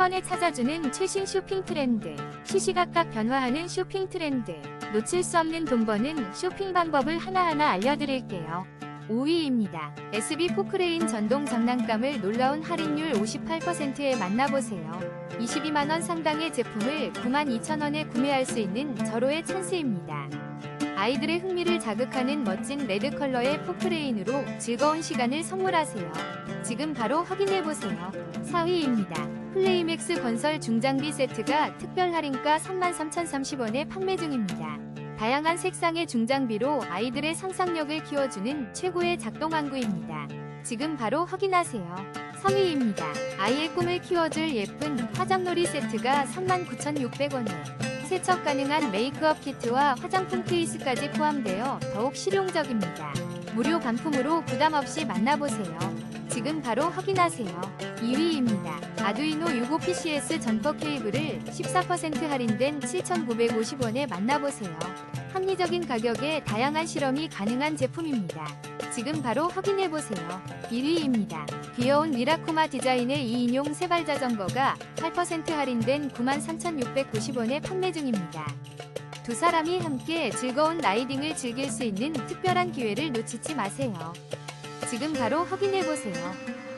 번에 찾아주는 최신 쇼핑 트렌드. 시시각각 변화하는 쇼핑 트렌드. 놓칠 수 없는 돈 버는 쇼핑 방법을 하나하나 알려드릴게요. 5위입니다. SB 포크레인 전동 장난감을 놀라운 할인율 58%에 만나보세요. 22만원 상당의 제품을 92,000원에 구매할 수 있는 절호의 찬스입니다. 아이들의 흥미를 자극하는 멋진 레드 컬러의 포크레인으로 즐거운 시간을 선물하세요. 지금 바로 확인해보세요. 4위입니다. 플레이맥스 건설 중장비 세트가 특별 할인가 33,030원에 판매 중입니다. 다양한 색상의 중장비로 아이들의 상상력을 키워주는 최고의 작동 항구입니다. 지금 바로 확인하세요. 3위입니다. 아이의 꿈을 키워줄 예쁜 화장놀이 세트가 39,600원에 세척 가능한 메이크업 키트와 화장품 케이스까지 포함되어 더욱 실용적입니다. 무료 반품으로 부담 없이 만나보세요. 지금 바로 확인하세요. 2위입니다. 아두이노 유고 PCS 전퍼 케이블을 14% 할인된 7,950원에 만나보세요. 합리적인 가격에 다양한 실험이 가능한 제품입니다. 지금 바로 확인해보세요. 1위입니다. 귀여운 미라코마 디자인의 2인용 세발 자전거가 8% 할인된 93,690원에 판매 중입니다. 두 사람이 함께 즐거운 라이딩을 즐길 수 있는 특별한 기회를 놓치지 마세요. 지금 바로 확인해보세요.